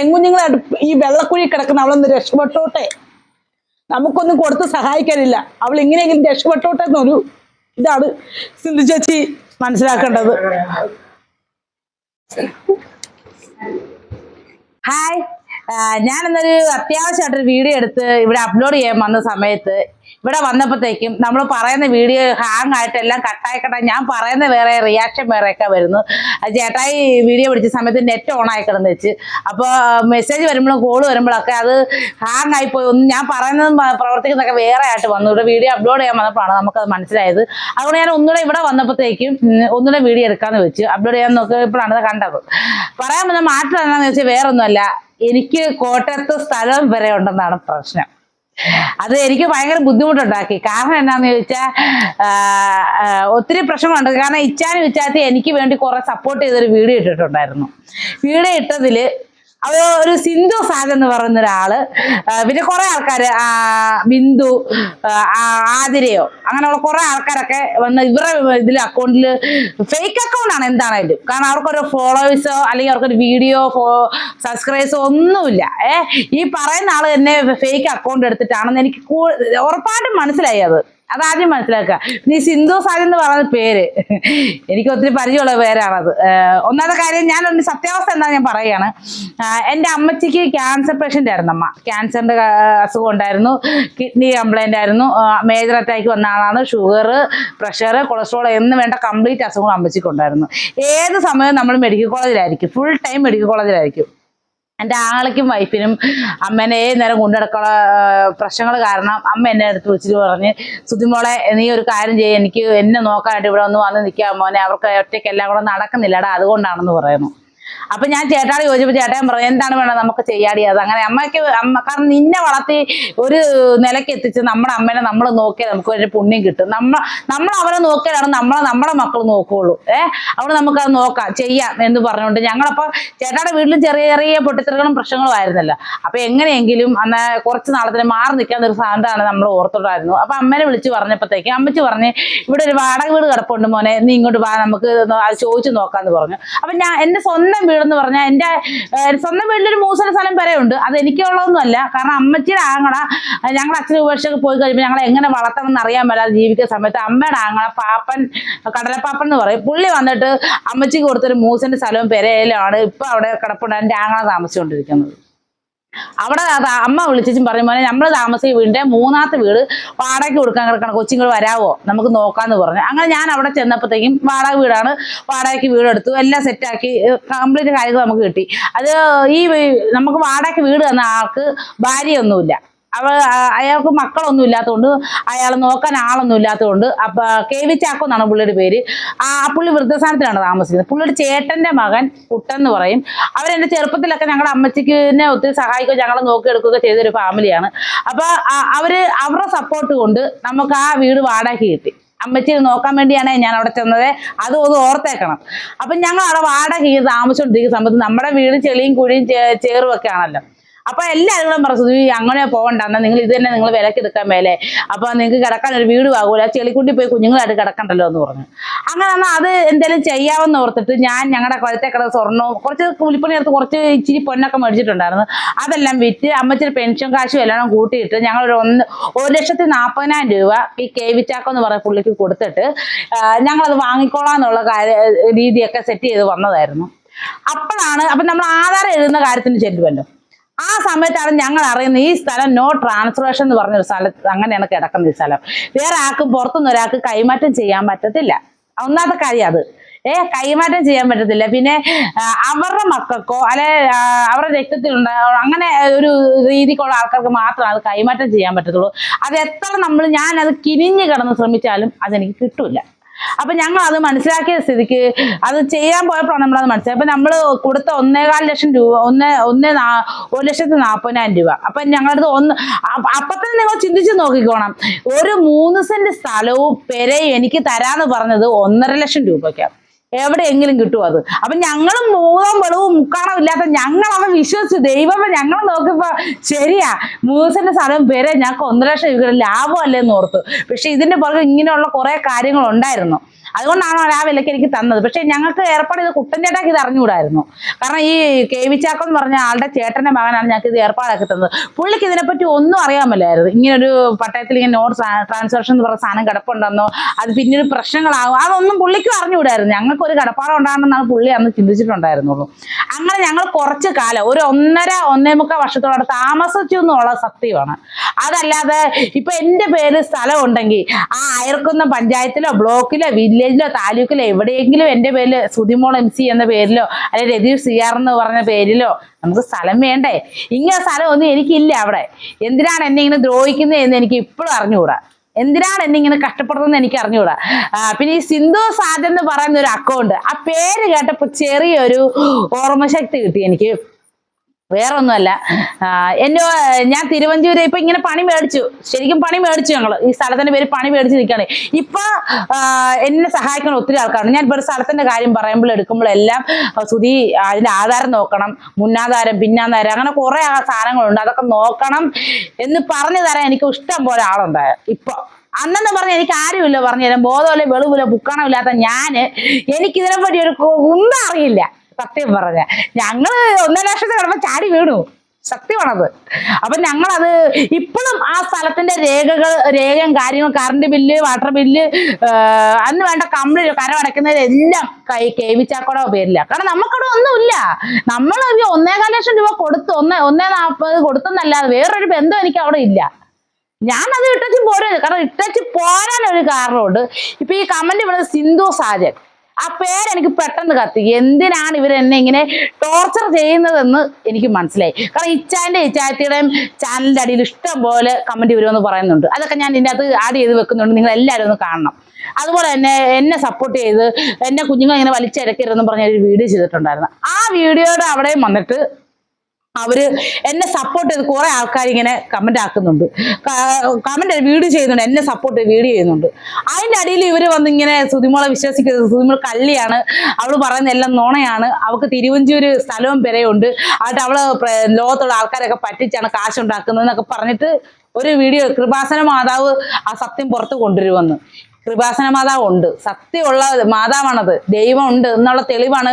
പെൺകുഞ്ഞുങ്ങളെ ഈ വെള്ളക്കുഴി കിടക്കുന്ന അവളൊന്ന് രക്ഷപ്പെട്ടോട്ടെ? നമുക്കൊന്നും കൊടുത്ത് സഹായിക്കാനില്ല. അവൾ എങ്ങനെയെങ്കിലും രക്ഷപ്പെട്ടോട്ടെ എന്നൊരു ഇതാണ് സിന്ധു ചേച്ചി മനസ്സിലാക്കേണ്ടത്. ഹായ് ഞാനെന്നൊരു അത്യാവശ്യമായിട്ടൊരു വീഡിയോ എടുത്ത് ഇവിടെ അപ്ലോഡ് ചെയ്യാൻ വന്ന സമയത്ത് ഇവിടെ വന്നപ്പോഴത്തേക്കും നമ്മൾ പറയുന്ന വീഡിയോ ഹാങ് ആയിട്ട് എല്ലാം കട്ടായി കട്ടായി ഞാൻ പറയുന്ന വേറെ റിയാക്ഷൻ വേറെയൊക്കെ വരുന്നു. ചേട്ടായി വീഡിയോ പിടിച്ച സമയത്ത് നെറ്റ് ഓൺ ആയി കിടന്ന് വെച്ച്. അപ്പോൾ മെസ്സേജ് വരുമ്പോഴും കോൾ വരുമ്പോഴൊക്കെ അത് ഹാങ് ആയിപ്പോയി ഒന്നും ഞാൻ പറയുന്നതും പ്രവർത്തിക്കുന്നതൊക്കെ വേറെ ആയിട്ട് വന്നു. ഇവിടെ വീഡിയോ അപ്ലോഡ് ചെയ്യാൻ വന്നപ്പോഴാണ് നമുക്കത് മനസ്സിലായത്. അതുകൊണ്ട് ഞാൻ ഒന്നുകൂടെ ഇവിടെ വന്നപ്പോഴത്തേക്കും ഒന്നുകൂടെ വീഡിയോ എടുക്കാമെന്ന് വെച്ച്. അപ്ലോഡ് ചെയ്യാൻ നോക്കിയപ്പോഴാണ് കണ്ടത്. പറയാൻ വന്ന മാറ്റം എന്താണെന്ന് വെച്ചാൽ വേറൊന്നുമല്ല. എനിക്ക് കോട്ടയത്ത് സ്ഥലം വരെ ഉണ്ടെന്നാണ് പ്രശ്നം. അത് എനിക്ക് ഭയങ്കര ബുദ്ധിമുട്ടുണ്ടാക്കി. കാരണം എന്താന്ന് ചോദിച്ചാൽ ഒത്തിരി പ്രശ്നമുണ്ട് കാരണം ഇച്ചാനും ഇച്ചാത്തി എനിക്ക് വേണ്ടി കുറെ സപ്പോർട്ട് ചെയ്തൊരു വീഡിയോ ഇട്ടിട്ടുണ്ടായിരുന്നു. വീഡിയോ ഇട്ടതിൽ അവ ഒരു സിന്ധു ഫാൻ എന്ന് പറയുന്ന ഒരാൾ പിന്നെ കുറെ ആൾക്കാർ ബിന്ദു ആതിരയോ അങ്ങനെയുള്ള കുറെ ആൾക്കാരൊക്കെ വന്ന് ഇവരുടെ ഇതിൽ അക്കൗണ്ടിൽ ഫേക്ക് അക്കൗണ്ട് ആണ് എന്താണേലും. കാരണം അവർക്കൊരു ഫോളോവേഴ്സോ അല്ലെങ്കിൽ അവർക്കൊരു വീഡിയോ സബ്സ്ക്രൈബേഴ്സോ ഒന്നുമില്ല. ഏഹ് ഈ പറയുന്ന ആൾ തന്നെ ഫേക്ക് അക്കൗണ്ട് എടുത്തിട്ടാണെന്ന് എനിക്ക് ഉറപ്പായിട്ടും മനസ്സിലായി അത്. അതാദ്യം മനസ്സിലാക്കുക. നീ സിന്ധു സാരി എന്ന് പറയുന്ന പേര് എനിക്ക് ഒത്തിരി പരിചയമുള്ള പേരാണത്. ഒന്നാമത്തെ കാര്യം ഞാൻ ഒന്ന് സത്യാവസ്ഥ എന്താ ഞാൻ പറയുകയാണ്. എന്റെ അമ്മച്ചിക്ക് ക്യാൻസർ പേഷ്യന്റ് ആയിരുന്നു അമ്മ ക്യാൻസറിന്റെ അസുഖം ഉണ്ടായിരുന്നു. കിഡ്നി കംപ്ലൈന്റ് ആയിരുന്നു. മേജർ അറ്റാക്ക് വന്ന ആളാണ്. ഷുഗർ പ്രഷർ കൊളസ്ട്രോൾ എന്ന് വേണ്ട കംപ്ലീറ്റ് അസുഖങ്ങൾ അമ്മച്ചിക്കുണ്ടായിരുന്നു. ഏത് സമയവും നമ്മൾ മെഡിക്കൽ കോളേജിലായിരിക്കും ഫുൾ ടൈം മെഡിക്കൽ കോളേജിലായിരിക്കും എന്റെ ആളക്കും വൈഫിനും അമ്മേനെ ഏത് നേരം കൊണ്ടുനടക്കുള്ള പ്രശ്നങ്ങൾ കാരണം അമ്മ എന്നെ അടുത്ത് വിളിച്ചിട്ട് പറഞ്ഞ് സുതിമോളെ നീ ഒരു കാര്യം ചെയ്യും എനിക്ക് എന്നെ നോക്കാനായിട്ട് ഇവിടെ ഒന്ന് വന്ന് നിൽക്കാൻ അവർക്ക് ഒറ്റയ്ക്ക് എല്ലാം കൂടെ നടക്കുന്നില്ലടാ അതുകൊണ്ടാണെന്ന് പറയുന്നു. അപ്പൊ ഞാൻ ചേട്ടാട് ചോദിച്ചപ്പോൾ ചേട്ടൻ പറഞ്ഞു എന്താണ് വേണം നമുക്ക് ചെയ്യാടി അത്? അങ്ങനെ അമ്മയ്ക്ക് അമ്മ കാരണം നിന്നെ വളർത്തി ഒരു നിലയ്ക്ക് എത്തിച്ച് നമ്മുടെ അമ്മേനെ നമ്മൾ നോക്കിയാൽ നമുക്ക് ഒരു പുണ്യം കിട്ടും. നമ്മ നമ്മൾ അവരെ നോക്കിയാലാണ് നമ്മളെ നമ്മുടെ മക്കൾ നോക്കുകയുള്ളൂ ഏഹ് അവിടെ നമുക്കത് നോക്കാം ചെയ്യാം എന്ന് പറഞ്ഞുകൊണ്ട് ഞങ്ങളപ്പോൾ ചേട്ടാടെ വീട്ടിലും ചെറിയ ചെറിയ പൊട്ടിത്തെറികളും പ്രശ്നങ്ങളും ആയിരുന്നല്ലോ. അപ്പൊ എങ്ങനെയെങ്കിലും അന്ന് കുറച്ച് നാളത്തിന് മാറി നിൽക്കാൻ ഒരു സാധനമാണ് നമ്മൾ ഓർത്തോട്ടായിരുന്നു അപ്പൊ അമ്മേനെ വിളിച്ച് പറഞ്ഞപ്പോഴത്തേക്ക് അമ്മച്ച് പറഞ്ഞ് ഇവിടെ ഒരു വാടക വീട് കിടപ്പുണ്ട് മോനെ നീ ഇങ്ങോട്ട് വാ നമുക്ക് അത് ചോദിച്ചു നോക്കാന്ന് പറഞ്ഞു. അപ്പൊ ഞാൻ എന്റെ സ്വന്തം വീടെന്ന് പറഞ്ഞാൽ എന്റെ സ്വന്തം സ്വന്തം വീട്ടിലൊരു മൂസല സ്ഥലം വരെ ഉണ്ട്. അത് എനിക്കുള്ളതൊന്നുമല്ല. കാരണം അമ്മച്ചിയുടെ ആങ്ങള ഞങ്ങൾ അച്ഛന് ഉപേക്ഷയൊക്കെ പോയി കഴിയുമ്പോൾ ഞങ്ങളെ എങ്ങനെ വളർത്തണം എന്ന് അറിയാൻ മേലാതെ ജീവിക്കുന്ന സമയത്ത് അമ്മയുടെ ആങ്ങള പാപ്പൻ കടലപ്പാപ്പൻ എന്ന് പറയും. പുള്ളി വന്നിട്ട് അമ്മച്ചിക്ക് കൊടുത്തൊരു മൂസന്റെ സ്ഥലവും പെരയിലാണ് ഇപ്പൊ അവിടെ കിടപ്പുണ്ട്. എന്റെ ആങ്ങള താമസിച്ചുകൊണ്ടിരിക്കുന്നത്. അവിടെ അമ്മ വിളിച്ചും പറയും മോനെ നമ്മൾ താമസിക്കുന്ന വീടിന്റെ മൂന്നാമത്തെ വീട് വാടകയ്ക്ക് കൊടുക്കാൻ കിടക്കണം കൊച്ചിങ്ങൾ വരാവോ? നമുക്ക് നോക്കാന്ന് പറഞ്ഞു. അങ്ങനെ ഞാൻ അവിടെ ചെന്നപ്പോഴത്തേക്കും വാടക വീടാണ്. വാടകയ്ക്ക് വീട് എടുത്തു. എല്ലാം സെറ്റാക്കി കംപ്ലീറ്റ് കാര്യങ്ങൾ നമുക്ക് കിട്ടി. അത് ഈ നമുക്ക് വാടകയ്ക്ക് വീട് തന്ന ആൾക്ക് ഭാര്യയൊന്നുമില്ല. അവ അയാൾക്ക് മക്കളൊന്നും ഇല്ലാത്തതുകൊണ്ട് അയാൾ നോക്കാൻ ആളൊന്നും ഇല്ലാത്തതുകൊണ്ട് അപ്പൊ കെ വി ചാക്കോ എന്നാണ് പുള്ളിയുടെ പേര്. ആ പുള്ളി വൃദ്ധസ്ഥാനത്തിലാണ് താമസിക്കുന്നത്. പുള്ളിയുടെ ചേട്ടന്റെ മകൻ കുട്ടൻ എന്ന് പറയും. അവരെന്റെ ചെറുപ്പത്തിലൊക്കെ ഞങ്ങളുടെ അമ്മച്ചിക്ക് ഒത്തിരി സഹായിക്കുകയും ഞങ്ങളെ നോക്കിയെടുക്കുകയൊക്കെ ചെയ്തൊരു ഫാമിലിയാണ്. അപ്പൊ അവർ അവരുടെ സപ്പോർട്ട് കൊണ്ട് നമുക്ക് ആ വീട് വാടകയ്ക്ക് കിട്ടി. അമ്മച്ചി നോക്കാൻ വേണ്ടിയാണ് ഞാൻ അവിടെ ചെന്നത്. അത് ഒന്ന് ഓർത്തേക്കണം. അപ്പൊ ഞങ്ങൾ അവിടെ വാടകയ്ക്ക് താമസിച്ചുകൊണ്ടിരിക്കുന്ന സമയത്ത് നമ്മുടെ വീട് ചെളിയും കുഴിയും ചേറും ഒക്കെ ആണല്ലോ. അപ്പൊ എല്ലാവരും പറഞ്ഞു "സുധി, അങ്ങനെ പോകണ്ട എന്നാ നിങ്ങൾ ഇത് തന്നെ നിങ്ങൾ വിലക്ക് എടുക്കാൻ മേലെ. അപ്പൊ നിങ്ങൾക്ക് കിടക്കാൻ ഒരു വീട് ആകൂല ചെളിക്കുണ്ടി പോയി കുഞ്ഞുങ്ങളായിട്ട് കിടക്കണ്ടല്ലോ എന്ന് പറഞ്ഞു. അങ്ങനെ എന്നാൽ അത് എന്തെങ്കിലും ചെയ്യാമെന്ന് ഓർത്തിട്ട് ഞാൻ ഞങ്ങളുടെ കൊലത്തെ കട സ്വർണവും കുറച്ച് കൂലിപ്പണി എടുത്ത് കുറച്ച് ഇച്ചിരി പൊന്നൊക്കെ മേടിച്ചിട്ടുണ്ടായിരുന്നു. അതെല്ലാം വിറ്റ് അമ്മച്ചിരി പെൻഷൻ കാശും എല്ലാം കൂട്ടിയിട്ട് ഞങ്ങൾ ഒരു ഒന്ന് ഒരു ലക്ഷത്തി നാൽപ്പതിനായിരം രൂപ ഈ കെ വിറ്റാക്കോ എന്ന് പറയുന്ന പുള്ളിക്ക് കൊടുത്തിട്ട് ഞങ്ങളത് വാങ്ങിക്കോളാം എന്നുള്ള കാര്യ രീതിയൊക്കെ സെറ്റ് ചെയ്ത് വന്നതായിരുന്നു. അപ്പോഴാണ് അപ്പം നമ്മൾ ആധാരം എഴുതുന്ന കാര്യത്തിന് ചെല്ലുമല്ലോ ആ സമയത്താണ് ഞങ്ങൾ അറിയുന്നത് ഈ സ്ഥലം നോ ട്രാൻസ്ഫറേഷൻ എന്ന് പറഞ്ഞൊരു സ്ഥലത്ത് അങ്ങനെയാണ് കിടക്കുന്ന ഈ സ്ഥലം. വേറെ ആർക്കും പുറത്തുനിന്ന് ഒരാൾക്ക് കൈമാറ്റം ചെയ്യാൻ പറ്റത്തില്ല. ഒന്നാമത്തെ കാര്യം അത്. ഏ കൈമാറ്റം ചെയ്യാൻ പറ്റത്തില്ല. പിന്നെ അവരുടെ മക്കൾക്കോ അല്ലെ അവരുടെ രക്തത്തിലുണ്ട അങ്ങനെ ഒരു രീതിക്കുള്ള ആൾക്കാർക്ക് മാത്രമേ അത് കൈമാറ്റം ചെയ്യാൻ പറ്റത്തുള്ളൂ. അത് എത്ര നമ്മൾ ഞാൻ അത് കിനിഞ്ഞ് കിടന്ന് ശ്രമിച്ചാലും അതെനിക്ക് കിട്ടൂല. അപ്പൊ ഞങ്ങൾ അത് മനസ്സിലാക്കിയ സ്ഥിതിക്ക് അത് ചെയ്യാൻ പോയപ്പോഴാണ് നമ്മളത് മനസ്സിലായത്. അപ്പൊ നമ്മൾ കൊടുത്ത ഒന്നേകാൽ ലക്ഷം രൂപ ഒന്ന് ഒന്ന് ഒരു ലക്ഷത്തി നാൽപ്പതിനായിരം രൂപ. അപ്പൊ ഞങ്ങളുടെ ഒന്ന് അപ്പൊ തന്നെ നിങ്ങൾ ചിന്തിച്ച് നോക്കിക്കോണം. ഒരു മൂന്ന് സെന്റ് സ്ഥലവും പെരയും എനിക്ക് തരാന്ന് പറഞ്ഞത് ഒന്നര ലക്ഷം രൂപയ്ക്കാണ് എവിടെയെങ്കിലും കിട്ടും അത്. അപ്പൊ ഞങ്ങളും മൂതം വെളവും മുക്കാണോ ഇല്ലാത്ത ഞങ്ങൾ അവൻ വിശ്വസിച്ചു ദൈവമേ ഞങ്ങൾ നോക്കിയപ്പോ ശരിയാ. മൂസന്റെ സ്ഥലം വരെ ഞങ്ങൾക്ക് ഒന്നര ലക്ഷം ലാഭം ലാഭമല്ലേ എന്ന് ഓർത്തു. പക്ഷെ ഇതിന്റെ പുറകെ ഇങ്ങനെയുള്ള കുറെ കാര്യങ്ങൾ ഉണ്ടായിരുന്നു. അതുകൊണ്ടാണ് ആ വിലക്ക് എനിക്ക് തന്നത്? പക്ഷെ ഞങ്ങൾക്ക് ഏർപ്പാട് ഇത് കുട്ടൻ ചേട്ടാക്ക് ഇത് അറിഞ്ഞുകൂടായിരുന്നു. കാരണം ഈ കെ എന്ന് പറഞ്ഞ ആളുടെ ചേട്ടന്റെ മകനാണ് ഞങ്ങൾക്ക് ഇത് ഏർപ്പാടാക്കി തന്നത്. പുള്ളിക്ക് ഇതിനെപ്പറ്റി ഒന്നും അറിയാമല്ലായിരുന്നു. ഇങ്ങനൊരു പട്ടയത്തിൽ ഇങ്ങനെ നോട്ട് ട്രാൻസാക്ഷൻ എന്ന് പറഞ്ഞ സാധനം കിടപ്പുണ്ടെന്നോ അത് പിന്നീട് പ്രശ്നങ്ങളാകും അതൊന്നും പുള്ളിക്കും അറിഞ്ഞുകൂടായിരുന്നു. ഞങ്ങൾക്ക് ഒരു കടപ്പാടം ഉണ്ടാകണമെന്നാണ് പുള്ളി അന്ന് ചിന്തിച്ചിട്ടുണ്ടായിരുന്നുള്ളൂ. അങ്ങനെ ഞങ്ങൾ കുറച്ച് കാലം ഒരു ഒന്നര ഒന്നേ മുക്കാൽ വർഷത്തോളം താമസിച്ചു എന്നുള്ള സത്യമാണ്. അതല്ലാതെ ഇപ്പൊ എന്റെ പേര് സ്ഥലം ഉണ്ടെങ്കിൽ ആ അയർക്കുന്ന പഞ്ചായത്തിലോ ബ്ലോക്കിലോ വില്ലേജിലോ താലൂക്കിലോ എവിടെയെങ്കിലും എന്റെ പേരിൽ സുതിമോൾ എം സി എന്ന പേരിലോ അല്ലെങ്കിൽ രതീഷ് സി ആർ എന്ന് പറഞ്ഞ പേരിലോ നമുക്ക് സ്ഥലം വേണ്ടേ? ഇങ്ങനെ സ്ഥലമൊന്നും എനിക്കില്ല അവിടെ. എന്തിനാണ് എന്നെ ഇങ്ങനെ ദ്രോഹിക്കുന്നത് എന്ന് എനിക്ക് ഇപ്പോഴും അറിഞ്ഞുകൂടാ. എന്തിനാണ് എന്നെ ഇങ്ങനെ കഷ്ടപ്പെടുന്നത് എനിക്ക് അറിഞ്ഞുകൂടാ. പിന്നെ ഈ സിന്ധു സാജ് എന്ന് പറയുന്ന ഒരു അക്കൗണ്ട് ആ പേര് കേട്ടപ്പോൾ ചെറിയൊരു ഓർമ്മശക്തി കിട്ടി എനിക്ക്. വേറൊന്നുമല്ല. എന്നെ ഞാൻ തിരുവഞ്ചൂര് ഇപ്പൊ ഇങ്ങനെ പണി മേടിച്ചു. ശരിക്കും പണി മേടിച്ചു ഞങ്ങൾ ഈ സ്ഥലത്തിന്റെ പേര് പണി മേടിച്ച് നിൽക്കുകയാണ് ഇപ്പൊ എന്നെ സഹായിക്കുന്ന ഒത്തിരി ആൾക്കാരുണ്ട്. ഞാൻ ഇപ്പൊ ഒരു സ്ഥലത്തിന്റെ കാര്യം പറയുമ്പോൾ എടുക്കുമ്പോഴെല്ലാം സുതി അതിന്റെ ആധാരം നോക്കണം. മുന്നാധാരം പിന്നാധാരം അങ്ങനെ കുറെ സാധനങ്ങളുണ്ട്. അതൊക്കെ നോക്കണം എന്ന് പറഞ്ഞു തരാൻ എനിക്ക് ഇഷ്ടം പോലെ ആളുണ്ടായ. ഇപ്പൊ അന്നെന്ന് പറഞ്ഞ എനിക്ക് ആരുമില്ല പറഞ്ഞു തരാം ബോധമില്ല വെളിവില്ല ബുക്കണമില്ലാത്ത ഞാൻ എനിക്ക് ഇതിനെപ്പറ്റി ഒരു ഒന്നും അറിയില്ല. സത്യം പറഞ്ഞ. ഞങ്ങൾ ഒന്നര ലക്ഷത്തിൽ കിടന്ന് ചാടി വീണു. സത്യമാണത്. അപ്പൊ ഞങ്ങളത് ഇപ്പോഴും ആ സ്ഥലത്തിന്റെ രേഖകൾ രേഖയും കാര്യങ്ങൾ കറണ്ട് ബില്ല് വാട്ടർ ബില്ല് അന്ന് വേണ്ട കമ്പിളി കരം അടയ്ക്കുന്നതെല്ലാം കൈ കെ വി പേരില്ല കാരണം നമുക്കവിടെ ഒന്നുമില്ല. നമ്മൾ ഈ ഒന്നേകാൽ ലക്ഷം രൂപ കൊടുത്തു ഒന്നേ ഒന്നേ നാൽപ്പത് കൊടുത്തെന്നല്ലാതെ വേറൊരു ബന്ധം എനിക്ക് അവിടെ ഇല്ല. ഞാൻ അത് ഇട്ടച്ച് പോരാ കാരണം ഇട്ടച്ച് പോരാൻ ഒരു കാരണമുണ്ട്. ഇപ്പൊ ഈ കമന്റ് ഇവിടെ സിന്ധു സാജൻ. ആ പേര് എനിക്ക് പെട്ടെന്ന് കത്തി. എന്തിനാണ് ഇവർ എന്നെ ഇങ്ങനെ ടോർച്ചർ ചെയ്യുന്നതെന്ന് എനിക്ക് മനസ്സിലായി. കാരണം ഇച്ചാന്റെ ഇച്ചാത്തിയുടെയും ചാനലിന്റെ അടിയിൽ ഇഷ്ടം പോലെ കമന്റ് വരുമെന്ന് പറയുന്നുണ്ട്. അതൊക്കെ ഞാൻ ഇതിന്റെ അത് ആഡ് ചെയ്ത് വെക്കുന്നുണ്ട്. നിങ്ങൾ എല്ലാവരും ഒന്ന് കാണണം. അതുപോലെ തന്നെ എന്നെ സപ്പോർട്ട് ചെയ്ത് എന്നെ കുഞ്ഞുങ്ങൾ ഇങ്ങനെ വലിച്ചരക്കരുതെന്ന് പറഞ്ഞ ഒരു വീഡിയോ ചെയ്തിട്ടുണ്ടായിരുന്നു. ആ വീഡിയോയുടെ അവിടെയും വന്നിട്ട് അവർ എന്നെ സപ്പോർട്ട് ചെയ്ത് കുറെ ആൾക്കാർ ഇങ്ങനെ കമന്റ് ആക്കുന്നുണ്ട്. കമന്റ് വീഡിയോ ചെയ്യുന്നുണ്ട്. എന്നെ സപ്പോർട്ട് വീഡിയോ ചെയ്യുന്നുണ്ട്. അതിന്റെ അടിയിൽ ഇവർ വന്ന് ഇങ്ങനെ സുതിമോളെ വിശ്വസിക്കരുത് സുതിമോൾ കള്ളിയാണ്. അവൾ പറയുന്ന എല്ലാം നോണയാണ്. അവൾക്ക് തിരുവഞ്ചൂര് സ്ഥലവും പെരയുണ്ട്. എന്നിട്ട് അവൾ ലോകത്തുള്ള ആൾക്കാരൊക്കെ പറ്റിച്ചാണ് കാശുണ്ടാക്കുന്നത് എന്നൊക്കെ പറഞ്ഞിട്ട് ഒരു വീഡിയോ കൃപാസന മാതാവ് ആ സത്യം പുറത്ത് കൊണ്ടുവരുമെന്ന്. കൃപാസന മാതാവ് ഉണ്ട് സത്യമുള്ള മാതാവാണത് ദൈവം ഉണ്ട് എന്നുള്ള തെളിവാണ്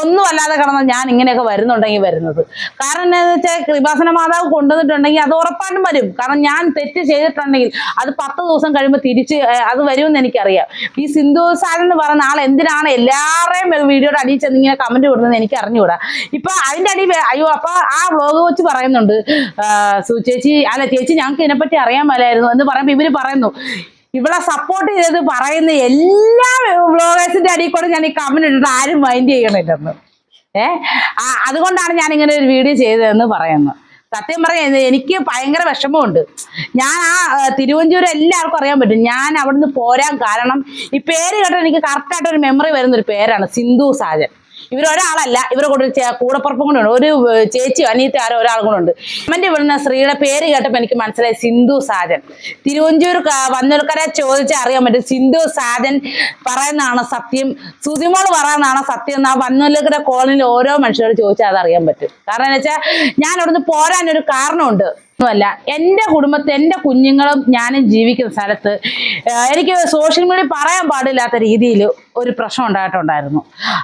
ഒന്നും അല്ലാതെ കിടന്ന് ഞാൻ ഇങ്ങനെയൊക്കെ വരുന്നുണ്ടെങ്കിൽ വരുന്നത്. കാരണം എന്താണെന്ന് വെച്ചാൽ കൃപാസന മാതാവ് കൊണ്ടുവന്നിട്ടുണ്ടെങ്കിൽ അത് ഉറപ്പായിട്ടും വരും. കാരണം ഞാൻ തെറ്റ് ചെയ്തിട്ടുണ്ടെങ്കിൽ അത് പത്ത് ദിവസം കഴിയുമ്പോൾ തിരിച്ച് അത് വരുമെന്ന് എനിക്കറിയാം. ഈ സിന്ധു സാരൻ എന്ന് പറയുന്ന ആൾ എന്തിനാണ് എല്ലാവരെയും വീഡിയോയുടെ അടിയിൽ ചെന്ന് ഇങ്ങനെ കമന്റ് കൊടുക്കുന്നത് എനിക്ക് അറിഞ്ഞുകൂടാ. ഇപ്പൊ അതിന്റെ അടി അയ്യോ അപ്പൊ ആ വ്ലോഗ് വെച്ച് പറയുന്നുണ്ട് ചേച്ചി അല്ല ചേച്ചി ഞങ്ങൾക്ക് ഇതിനെപ്പറ്റി അറിയാൻ മേലായിരുന്നു എന്ന് പറയുമ്പോൾ ഇവർ പറയുന്നു ഇവളെ സപ്പോർട്ട് ചെയ്തത് പറയുന്ന എല്ലാ വ്ളോഗേഴ്സിന്റെ അടിയിൽ കൂടെ ഞാൻ ഈ കമന്റ് ഇട്ടിട്ട് ആരും മൈൻഡ് ചെയ്യണില്ലെന്ന്. ഏ? അതുകൊണ്ടാണ് ഞാൻ ഇങ്ങനെ ഒരു വീഡിയോ ചെയ്തതെന്ന് പറയുന്നത്. സത്യം പറയുന്നത് എനിക്ക് ഭയങ്കര വിഷമമുണ്ട്. ഞാൻ ആ ആ, എല്ലാവർക്കും അറിയാൻ പറ്റും. ഞാൻ അവിടുന്ന് പോരാൻ കാരണം ഈ പേര് കേട്ടാൽ എനിക്ക് കറക്റ്റായിട്ട് ഒരു മെമ്മറി വരുന്ന ഒരു പേരാണ് സിന്ധു സാജൻ. ഇവരൊരാളല്ല ഇവരെ കൂടെ കൂടപ്പുറപ്പും കൂടെ ഉണ്ട്. ഒരു ചേച്ചി അനിയത്തി ആരോ ഒരാൾ കൂടെ ഉണ്ട്. അമ്മന്റെ വിടുന്ന സ്ത്രീയുടെ പേര് കേട്ടപ്പോൾ എനിക്ക് മനസ്സിലായി സിന്ധു സാജൻ. തിരുവഞ്ചൂർ വന്നൊരുക്കാരെ ചോദിച്ചാൽ അറിയാൻ പറ്റും. സിന്ധു സാജൻ പറയുന്നതാണ് സത്യം. സുതിമോൾ പറയുന്നതാണ് സത്യം എന്ന് ആ വന്നൂർക്കര കോളനിയിൽ ഓരോ മനുഷ്യരോട് ചോദിച്ചാൽ അത് അറിയാൻ പറ്റും. കാരണം എന്ന് വെച്ചാൽ ഞാൻ അവിടുന്ന് പോരാനൊരു കാരണമുണ്ട്. ഒന്നുമല്ല. എന്റെ കുടുംബത്തെ എന്റെ കുഞ്ഞുങ്ങളും ഞാനും ജീവിക്കുന്ന സ്ഥലത്ത് എനിക്ക് സോഷ്യൽ മീഡിയ പറയാൻ പാടില്ലാത്ത രീതിയിൽ ഒരു പ്രശ്നം ഉണ്ടായിട്ടുണ്ടായിരുന്നു.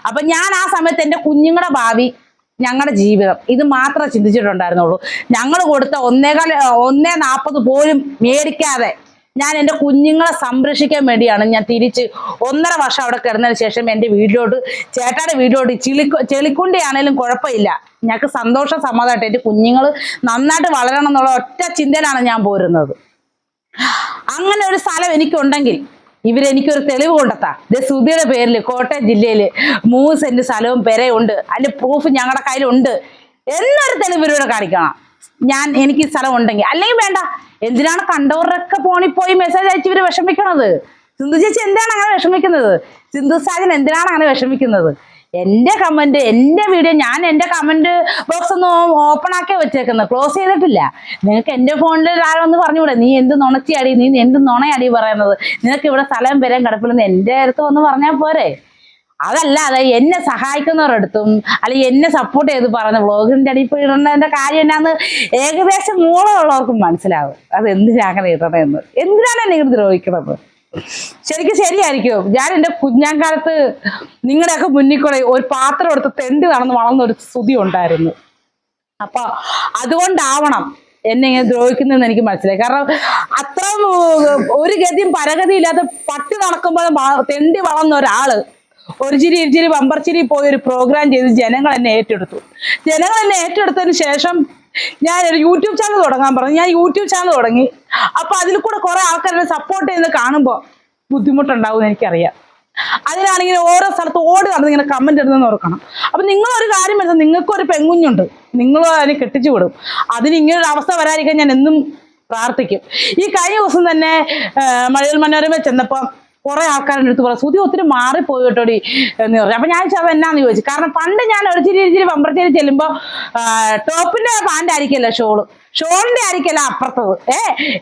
അപ്പൊ ഞാൻ ആ സമയത്ത് എന്റെ കുഞ്ഞുങ്ങളുടെ ഭാവി ഞങ്ങളുടെ ജീവിതം ഇത് മാത്രമേ ചിന്തിച്ചിട്ടുണ്ടായിരുന്നുള്ളൂ. ഞങ്ങൾ കൊടുത്ത ഒന്നേകാൽ ഒന്നേ നാൽപ്പത് പോലും മേടിക്കാതെ ഞാൻ എന്റെ കുഞ്ഞുങ്ങളെ സംരക്ഷിക്കാൻ വേണ്ടിയാണ് ഞാൻ തിരിച്ച് ഒന്നര വർഷം അവിടെ കിടന്നതിന് ശേഷം എന്റെ വീട്ടിലോട്ട് ചേട്ടാടെ വീട്ടിലോട്ട് ചെളി ചെളിക്കുണ്ടിയാണേലും കുഴപ്പമില്ല. ഞങ്ങൾക്ക് സന്തോഷം സമാധാനമായിട്ട് എന്റെ കുഞ്ഞുങ്ങൾ നന്നായിട്ട് വളരണം എന്നുള്ള ഒറ്റ ചിന്തയിലാണ് ഞാൻ പോരുന്നത്. അങ്ങനെ ഒരു സ്ഥലം എനിക്കുണ്ടെങ്കിൽ ഇവരെനിക്കൊരു തെളിവ് കൊണ്ടെത്താ. ഇത് സുധിയുടെ പേരിൽ കോട്ടയം ജില്ലയിൽ മൂന്ന് സെന്റ് സ്ഥലവും പെരയുണ്ട്. അതിന്റെ പ്രൂഫ് ഞങ്ങളുടെ കയ്യിലുണ്ട്. എന്നൊരു തെളിവ് ഇവരോട് കാണിക്കണം. ഞാൻ എനിക്ക് സ്ഥലം ഉണ്ടെങ്കിൽ അല്ലെങ്കിൽ വേണ്ട. എന്തിനാണ് കണ്ടവരൊക്കെ പോണി പോയി മെസ്സേജ് അയച്ച് ഇവർ വിഷമിക്കണത്? സിന്ധു ചേച്ചി എന്താണ് അങ്ങനെ വിഷമിക്കുന്നത്? സിന്ധു സാജൻ എന്തിനാണ് അങ്ങനെ വിഷമിക്കുന്നത്? എന്റെ കമന്റ് എന്റെ വീഡിയോ ഞാൻ എന്റെ കമന്റ് ബോക്സ് ഒന്ന് ഓപ്പൺ ആക്കി വെച്ചേക്കുന്നത്. ക്ലോസ് ചെയ്തിട്ടില്ല. നിങ്ങൾക്ക് എന്റെ ഫോണിൽ ആരോ ഒന്ന് പറഞ്ഞുകൂടെ? നീ എന്ത് നുണച്ചിയാടി? നീ എന്ത് നുണയാടി പറയുന്നത്? നിനക്ക് ഇവിടെ സ്ഥലം വരാൻ കിടപ്പില്ലെന്ന് എന്റെ അടുത്ത് വന്ന് പറഞ്ഞാൽ പോരെ. അതല്ലാതെ എന്നെ സഹായിക്കുന്നവരടുത്തും അല്ലെങ്കിൽ എന്നെ സപ്പോർട്ട് ചെയ്ത് പറഞ്ഞ വ്ളോഗിന്റെ അടിയിൽ പോയി കാര്യം എന്നാന്ന് ഏകദേശം മൂളമുള്ളവർക്കും മനസ്സിലാവും. അത് എന്തിനാ അങ്ങനെ ഇടണമെന്ന് എന്തിനാണ് എന്നെ ഇങ്ങനെ ദ്രോഹിക്കണത്? ശരിക്കും ശരിയായിരിക്കും. ഞാൻ എന്റെ കുഞ്ഞാങ്കാലത്ത് നിങ്ങളുടെയൊക്കെ മുന്നിൽ കൂടെ ഒരു പാത്രം എടുത്ത് തെണ്ടി നടന്ന് വളർന്ന ഒരു സ്തുതി ഉണ്ടായിരുന്നു. അപ്പൊ അതുകൊണ്ടാവണം എന്നെ ഇങ്ങനെ ദ്രോഹിക്കുന്നതെന്ന് എനിക്ക് മനസ്സിലായി. കാരണം അത്ര ഒരു ഗതിയും പരഗതിയില്ലാത്ത പട്ടി നടക്കുമ്പോഴും തെണ്ടി വളർന്ന ഒരാൾ ഒരു ചിരി ഇരിച്ചിരി വമ്പർച്ചിരി പോയി ഒരു പ്രോഗ്രാം ചെയ്ത് ജനങ്ങൾ എന്നെ ഏറ്റെടുത്തു. ജനങ്ങൾ എന്നെ ഏറ്റെടുത്തതിന് ശേഷം ഞാൻ ഒരു യൂട്യൂബ് ചാനൽ തുടങ്ങാൻ പറഞ്ഞു. ഞാൻ യൂട്യൂബ് ചാനൽ തുടങ്ങി. അപ്പൊ അതിൽ കൂടെ കുറെ ആൾക്കാരെ സപ്പോർട്ട് ചെയ്യുന്നത് കാണുമ്പോൾ ബുദ്ധിമുട്ടുണ്ടാവും എനിക്കറിയാം. അതിനാണെങ്കിൽ ഓരോ സ്ഥലത്ത് ഓടി നടന്ന് ഇങ്ങനെ കമന്റ് ഇടുന്നെന്ന് ഓർക്കണം. അപ്പൊ നിങ്ങൾ ഒരു കാര്യം വരുന്നത് നിങ്ങൾക്ക് ഒരു പെങ്കുഞ്ഞുണ്ട്. നിങ്ങൾ അതിനെ കെട്ടിച്ചു വിടും. അതിന് ഇങ്ങനെ ഒരു അവസ്ഥ വരാതിരിക്കാൻ ഞാൻ എന്നും പ്രാർത്ഥിക്കും. ഈ കഴിഞ്ഞ ദിവസം തന്നെ മഴയിൽ മനോരമ ചെന്നപ്പോ കുറെ ആൾക്കാരുടെ അടുത്ത് പറയാം സുതി ഒത്തിരി മാറിപ്പോയി കേട്ടോടി എന്ന് പറഞ്ഞു. അപ്പൊ ഞാൻ ചോദിച്ചത് എന്നാന്ന് ചോദിച്ചു. കാരണം പണ്ട് ഞാൻ ഒരു ചിരി ഇരിച്ചിരി പമ്പറച്ചേരി ചെല്ലുമ്പോ ആ, ടോപ്പിന്റെ പാന്റ് ആയിരിക്കല്ലോ ഷോൾ. ഷോളിന്റെ ആയിരിക്കല്ല അപ്പുറത്തത്. ഏ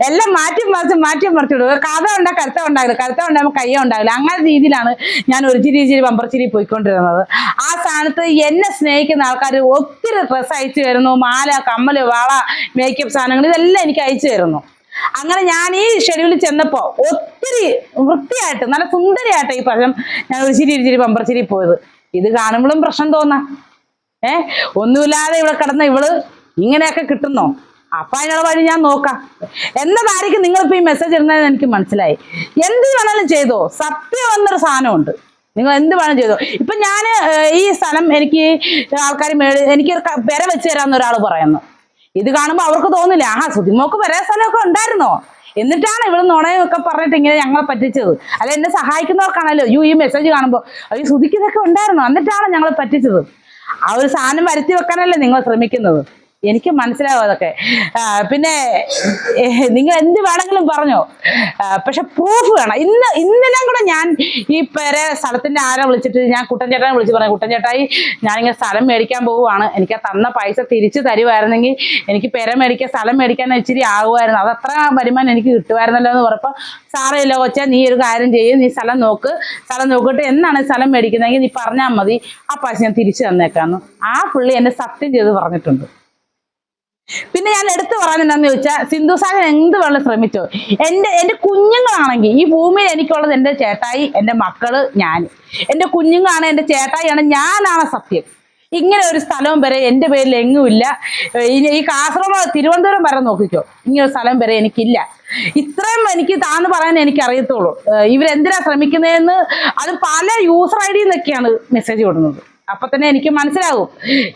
എല്ലാം മാറ്റി മറിച്ച് മാറ്റി മറിച്ച് വിടും കഥ ഉണ്ടാ കരുത്ത ഉണ്ടാകില്ല കരുത്ത ഉണ്ടാകുമ്പോൾ കയ്യ ഉണ്ടാകില്ല അങ്ങനെ രീതിയിലാണ് ഞാൻ ഒരു ചിരി ചിരി പമ്പർച്ചിരി പോയിക്കൊണ്ടിരുന്നത്. ആ സ്ഥാനത്ത് എന്നെ സ്നേഹിക്കുന്ന ആൾക്കാർ ഒത്തിരി ഡ്രസ്സ് അയച്ചു തരുന്നു. മാല കമ്മൽ വള മേക്കപ്പ് സാധനങ്ങൾ ഇതെല്ലാം എനിക്ക് അയച്ചു തരുന്നു. അങ്ങനെ ഞാൻ ഈ ഷെഡ്യൂളിൽ ചെന്നപ്പോ ഒത്തിരി വൃത്തിയായിട്ട് നല്ല സുന്ദരിയായിട്ട് ഈ പഴം ഞാൻ ഒരു ചിരി ചിരി പമ്പർച്ചിരി പോയത്. ഇത് കാണുമ്പോഴും പ്രശ്നം തോന്നാ. ഏ? ഒന്നുമില്ലാതെ ഇവിടെ കിടന്ന ഇവൾ ഇങ്ങനെയൊക്കെ കിട്ടുന്നോ? അപ്പൊ അതിനുള്ള വഴി ഞാൻ നോക്കാം. എന്നതായിരിക്കും നിങ്ങളിപ്പോ ഈ മെസ്സേജ് ഇടുന്നതെന്ന് എനിക്ക് മനസ്സിലായി. എന്ത് വേണമെങ്കിലും ചെയ്തോ. സത്യം എന്നൊരു സാധനമുണ്ട്. നിങ്ങൾ എന്ത് വേണം ചെയ്തോ. ഇപ്പൊ ഞാൻ ഈ സ്ഥലം എനിക്ക് ആൾക്കാർ മേടി എനിക്ക് ഒരു പെര വെച്ച് തരാമെന്ന് ഒരാൾ പറയുന്നു. ഇത് കാണുമ്പോൾ അവർക്ക് തോന്നില്ല ആഹാ സുതിമോക്ക് പെര സ്ഥലമൊക്കെ ഉണ്ടായിരുന്നോ? എന്നിട്ടാണ് ഇവിടെ നുണയൊക്കെ പറഞ്ഞിട്ട് ഇങ്ങനെ ഞങ്ങളെ പറ്റിച്ചത്. അല്ല എന്നെ സഹായിക്കുന്നവർക്കാണല്ലോ. യു ഈ മെസ്സേജ് കാണുമ്പോൾ അയ്യോ സുതിക്ക് ഇതൊക്കെ ഉണ്ടായിരുന്നോ? എന്നിട്ടാണ് ഞങ്ങളെ പറ്റിച്ചത്. ആ ഒരു സാധനം വരുത്തി വെക്കാനല്ലേ നിങ്ങൾ ശ്രമിക്കുന്നത്. എനിക്ക് മനസ്സിലാവും അതൊക്കെ. പിന്നെ നിങ്ങൾ എന്ത് വേണമെങ്കിലും പറഞ്ഞോ. പക്ഷെ പ്രൂഫ് വേണം. ഇന്ന് ഇന്നലെ കൂടെ ഞാൻ ഈ പേരെ സ്ഥലത്തിന്റെ ആരെ വിളിച്ചിട്ട് ഞാൻ കുട്ടൻചേട്ടനെ വിളിച്ച് പറഞ്ഞു. കുട്ടൻചേട്ടായി ഞാനിങ്ങനെ സ്ഥലം മേടിക്കാൻ പോവുകയാണ് എനിക്ക് ആ തന്ന പൈസ തിരിച്ചു തരുമായിരുന്നെങ്കിൽ എനിക്ക് പെര മേടിക്കാൻ സ്ഥലം മേടിക്കാൻ ഇച്ചിരി ആകുമായിരുന്നു അത് അത്ര വരുമാനം എനിക്ക് കിട്ടുമായിരുന്നല്ലോ എന്ന് പറഞ്ഞപ്പോൾ സാറേല്ലോ കൊച്ചാ നീ ഒരു കാര്യം ചെയ്യും. നീ സ്ഥലം നോക്ക്. സ്ഥലം നോക്കിയിട്ട് എന്നാണ് സ്ഥലം മേടിക്കുന്നതെങ്കിൽ നീ പറഞ്ഞാൽ മതി. ആ പൈസ ഞാൻ തിരിച്ചു തന്നേക്കാന്ന്. ആ പുള്ളി എന്നെ സത്യം ചെയ്ത് പറഞ്ഞിട്ടുണ്ട്. പിന്നെ ഞാൻ എടുത്തു പറഞ്ഞെന്നു ചോദിച്ചാൽ സിന്ധു സാഗർ എന്ത് വേണം ശ്രമിച്ചോ? എന്റെ എന്റെ കുഞ്ഞുങ്ങളാണെങ്കിൽ ഈ ഭൂമിയിൽ എനിക്കുള്ളത് എന്റെ ചേട്ടായി എന്റെ മക്കൾ ഞാൻ എന്റെ കുഞ്ഞുങ്ങളാണ് എന്റെ ചേട്ടായിയാണ് ഞാനാണ് സത്യം. ഇങ്ങനെ ഒരു സ്ഥലം വരെ എന്റെ പേരിൽ എങ്ങുമില്ല ഈ- കാസർഗോഡ് തിരുവനന്തപുരം വരെ നോക്കിക്കോ. ഇങ്ങനെ ഒരു സ്ഥലം വരെ എനിക്കില്ല. ഇത്രയും എനിക്ക് താന്ന് പറയാൻ എനിക്ക് അറിയത്തുള്ളൂ ഇവരെന്തിനാ ശ്രമിക്കുന്നതെന്ന് അത് പല യൂസർ ഐ ഡിയിൽ മെസ്സേജ് വിടുന്നത് അപ്പൊ തന്നെ എനിക്ക് മനസ്സിലാകും.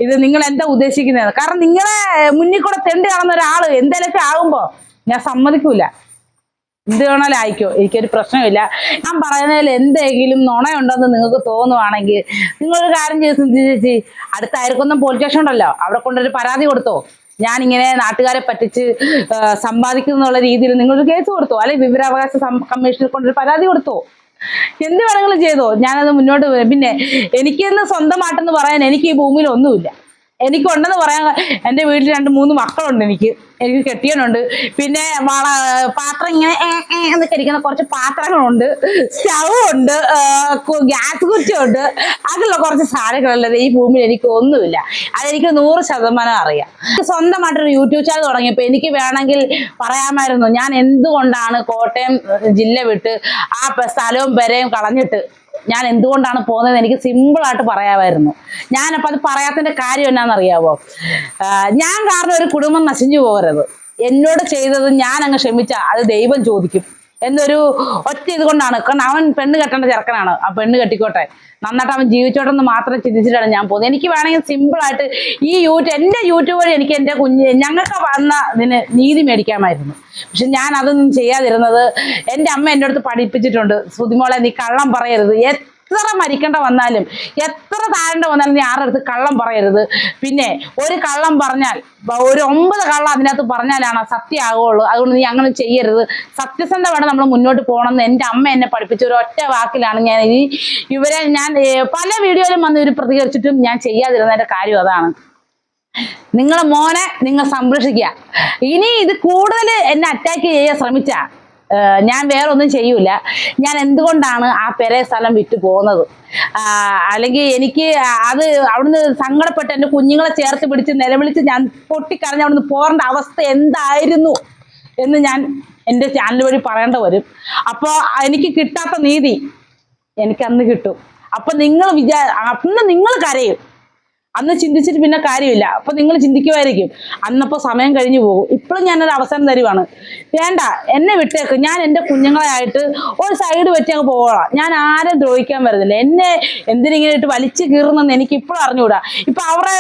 ഇത് നിങ്ങൾ എന്താ ഉദ്ദേശിക്കുന്നത്? കാരണം നിങ്ങളെ മുന്നിൽ കൂടെ തെണ്ടി കാണുന്ന ഒരാൾ എന്തേലൊക്കെ ആകുമ്പോ ഞാൻ സമ്മതിക്കൂല. എന്ത് വേണമെങ്കിലും ആയിക്കോ. എനിക്കൊരു പ്രശ്നമില്ല. ഞാൻ പറയുന്നതിൽ എന്തെങ്കിലും നുണയുണ്ടെന്ന് നിങ്ങൾക്ക് തോന്നുവാണെങ്കിൽ നിങ്ങളൊരു കാര്യം ചെയ്ത് ചിന്തിച്ചേച്ചി അടുത്ത അയർക്കൊന്നും പോലീസ് സ്റ്റേഷൻ ഉണ്ടല്ലോ. അവിടെ കൊണ്ടൊരു പരാതി കൊടുത്തോ. ഞാൻ ഇങ്ങനെ നാട്ടുകാരെ പറ്റിച്ച് സമ്പാദിക്കുന്നുള്ള രീതിയിൽ നിങ്ങളൊരു കേസ് കൊടുത്തോ. അല്ലെങ്കിൽ വിവരാവകാശ കമ്മീഷനിൽ കൊണ്ടൊരു പരാതി കൊടുത്തോ. എന്ത് വേണമെങ്കിലും ചെയ്തോ? ഞാനത് മുന്നോട്ട് പിന്നെ എനിക്കെന്ന് സ്വന്തമായിട്ടെന്ന് പറയാൻ എനിക്ക് ഈ ഭൂമിയിൽ ഒന്നുമില്ല. എനിക്കുണ്ടെന്ന് പറയാൻ എന്റെ വീട്ടിൽ രണ്ട് മൂന്ന് മക്കളുണ്ട് എനിക്ക്. എനിക്ക് കെട്ടിയനുണ്ട് പിന്നെ വള പാത്രം ഇങ്ങനെ എന്നൊക്കെ ഇരിക്കുന്ന കുറച്ച് പാത്രങ്ങളുണ്ട്. സ്റ്റൗ ഉണ്ട് ഗ്യാസ് കുറ്റിയുണ്ട്. അതിലുള്ള കുറച്ച് സാധനങ്ങളല്ലത് ഈ ഭൂമിയിൽ എനിക്ക് ഒന്നുമില്ല. അതെനിക്ക് നൂറ് ശതമാനം അറിയാം. സ്വന്തമായിട്ടൊരു യൂട്യൂബ് ചാനൽ തുടങ്ങിയപ്പോൾ എനിക്ക് വേണമെങ്കിൽ പറയാമായിരുന്നു ഞാൻ എന്തുകൊണ്ടാണ് കോട്ടയം ജില്ല വിട്ട് ആ സ്ഥലവും പെരയും കളഞ്ഞിട്ട് ഞാൻ എന്തുകൊണ്ടാണ് പോകുന്നത് എനിക്ക് സിമ്പിളായിട്ട് പറയാമായിരുന്നു. ഞാനപ്പോൾ അത് പറയാത്തതിന്റെ കാര്യം എന്നാണെന്നറിയാവോ? ഞാൻ കാരണം ഒരു കുടുംബം നശിഞ്ഞു പോകരുത്. എന്നോട് ചെയ്തത് ഞാൻ അങ്ങ് ക്ഷമിച്ച അത് ദൈവം ചോദിക്കും. എന്നൊരു ഒറ്റ ഇത് കൊണ്ടാണ്. കാരണം അവൻ പെണ്ണ് കെട്ടേണ്ട ചെറുക്കനാണ്. ആ പെണ്ണ് കെട്ടിക്കോട്ടെ. നന്നായിട്ട് അവൻ ജീവിച്ചോട്ടെന്ന് മാത്രം ചിന്തിച്ചിട്ടാണ് ഞാൻ പോകുന്നത്. എനിക്ക് വേണമെങ്കിൽ സിമ്പിളായിട്ട് ഈ യൂട്യൂബ് എന്റെ യൂട്യൂബ് വഴി എനിക്ക് എന്റെ കുഞ്ഞ് ഞങ്ങൾക്ക് വന്ന ഇതിന് നീതി മേടിക്കാമായിരുന്നു. പക്ഷെ ഞാൻ അതൊന്നും ചെയ്യാതിരുന്നത് എന്റെ അമ്മ എന്റെ അടുത്ത് പഠിപ്പിച്ചിട്ടുണ്ട്. ശ്രുതിമോളെ നീ കള്ളം പറയരുത്. എത്ര മരിക്കേണ്ട വന്നാലും എത്ര താഴേണ്ട വന്നാലും നീ ആരുടെ കള്ളം പറയരുത്. പിന്നെ ഒരു കള്ളം പറഞ്ഞാൽ ഒരു ഒമ്പത് കള്ളം അതിനകത്ത് പറഞ്ഞാലാണ് സത്യമാകുള്ളൂ അതുകൊണ്ട് നീ അങ്ങനെ ചെയ്യരുത്. സത്യസന്ധ വേണം നമ്മൾ മുന്നോട്ട് പോകണം എന്ന് എന്റെ അമ്മ എന്നെ പഠിപ്പിച്ച ഒരു ഒറ്റ വാക്കിലാണ് ഞാൻ ഈ ഇവരെ ഞാൻ പല വീഡിയോയിലും വന്ന് ഇവർ പ്രതികരിച്ചിട്ടും ഞാൻ ചെയ്യാതിരുന്നതിന്റെ കാര്യം അതാണ്. നിങ്ങളെ മോനെ നിങ്ങൾ സംരക്ഷിക്കുക. ഇനി ഇത് കൂടുതൽ എന്നെ അറ്റാക്ക് ചെയ്യാൻ ശ്രമിച്ച ഞാൻ വേറെ ഒന്നും ചെയ്യൂല. ഞാൻ എന്തുകൊണ്ടാണ് ആ പെരേ സ്ഥലം വിട്ടു പോകുന്നത്? അല്ലെങ്കിൽ എനിക്ക് അത് അവിടുന്ന് സങ്കടപ്പെട്ട് എന്റെ കുഞ്ഞുങ്ങളെ ചേർത്ത് പിടിച്ച് നിലവിളിച്ച് ഞാൻ പൊട്ടിക്കറിഞ്ഞ് അവിടുന്ന് പോകേണ്ട അവസ്ഥ എന്തായിരുന്നു എന്ന് ഞാൻ എന്റെ ചാനൽ വഴി പറയേണ്ട വരും. അപ്പോൾ എനിക്ക് കിട്ടാത്ത നീതി എനിക്കന്ന് കിട്ടും. അപ്പൊ നിങ്ങൾ വിചാ അന്ന് നിങ്ങൾ കരയും. അന്ന് ചിന്തിച്ചിട്ട് പിന്നെ കാര്യമില്ല. അപ്പൊ നിങ്ങൾ ചിന്തിക്കുമായിരിക്കും. അന്നപ്പോ സമയം കഴിഞ്ഞു പോകും. ഇപ്പോഴും ഞാനൊരു അവസരം തരുവാണ്. വേണ്ട എന്നെ വിട്ടേക്ക്. ഞാൻ എന്റെ കുഞ്ഞുങ്ങളെ ആയിട്ട് ഒരു സൈഡ് വെച്ച് അങ്ങ് പോകണം. ഞാൻ ആരും ദ്രോഹിക്കാൻ വരുന്നില്ല. എന്നെ എന്തിനിങ്ങനെ ഇട്ട് വലിച്ചു കീറുന്നെന്ന് എനിക്ക് ഇപ്പോഴും അറിഞ്ഞുകൂടാ. ഇപ്പൊ അവരുടെ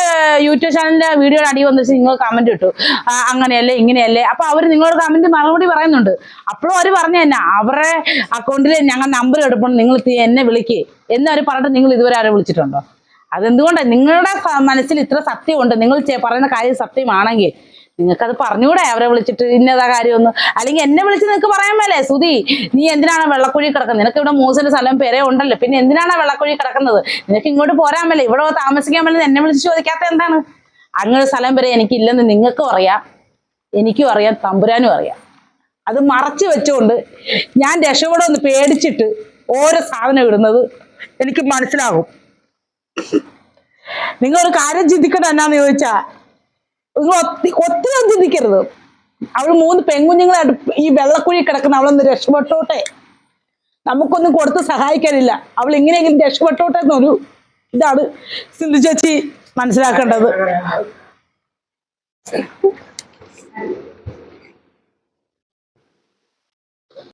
യൂട്യൂബ് ചാനലിന്റെ വീഡിയോയുടെ അടി വന്നിട്ട് നിങ്ങൾ കമന്റ് ഇട്ടു. അങ്ങനെയല്ലേ ഇങ്ങനെയല്ലേ? അപ്പൊ അവർ നിങ്ങളോട് കമന്റ് മറുപടി പറയുന്നുണ്ട്. അപ്പോഴും അവർ പറഞ്ഞു തന്നെ അവരുടെ അക്കൗണ്ടിൽ ഞങ്ങൾ നമ്പർ എടുക്കണം നിങ്ങൾ എന്നെ വിളിക്കേ. എന്നവർ പറഞ്ഞിട്ട് നിങ്ങൾ ഇതുവരെ ആരെ വിളിച്ചിട്ടുണ്ടോ? അതെന്തുകൊണ്ടാണ് നിങ്ങളുടെ മനസ്സിൽ ഇത്ര സത്യമുണ്ട്. നിങ്ങൾ പറയുന്ന കാര്യം സത്യമാണെങ്കിൽ നിങ്ങൾക്കത് പറഞ്ഞുകൂടെ? അവരെ വിളിച്ചിട്ട് ഇന്നതാ കാര്യമൊന്നും. അല്ലെങ്കിൽ എന്നെ വിളിച്ച് നിനക്ക് പറയാൻ മേലേ? സുധി നീ എന്തിനാണ് വെള്ളക്കുഴി കിടക്കുന്നത്? നിനക്ക് ഇവിടെ മൂസിന്റെ സ്ഥലം പേരെ ഉണ്ടല്ലോ. പിന്നെ എന്തിനാണ് വെള്ളക്കുഴി കിടക്കുന്നത്? നിനക്ക് ഇങ്ങോട്ട് പോരാൻ മേലേ. ഇവിടെ താമസിക്കാൻ മേലെ എന്നെ വിളിച്ച് ചോദിക്കാത്ത എന്താണ്? അങ്ങനെ സ്ഥലം വരെ എനിക്കില്ലെന്ന് നിങ്ങൾക്കും അറിയാം. എനിക്കും അറിയാം. തമ്പുരാനും അറിയാം. അത് മറച്ചു വെച്ചുകൊണ്ട് ഞാൻ രക്ഷപ്പെടുമെന്ന് പേടിച്ചിട്ട് ഓരോ സാധനം ഇടുന്നത് എനിക്ക് മനസ്സിലാകും. നിങ്ങൾ ഒരു കാര്യം ചിന്തിക്കണം എന്നാന്ന് ചോദിച്ചാ നിങ്ങൾ ഒത്തി ഒത്തിരി ചിന്തിക്കരുത്. അവൾ മൂന്ന് പെൺകുഞ്ഞുങ്ങളായിട്ട് ഈ വെള്ളക്കുഴി കിടക്കുന്ന അവളൊന്ന് രക്ഷപ്പെട്ടോട്ടെ. നമുക്കൊന്നും കൊടുത്ത് സഹായിക്കാനില്ല. അവൾ ഇങ്ങനെയെങ്കിലും രക്ഷപ്പെട്ടോട്ടെ എന്നൊരു ഇതാണ് സിന്ധു ചേച്ചി മനസ്സിലാക്കേണ്ടത്.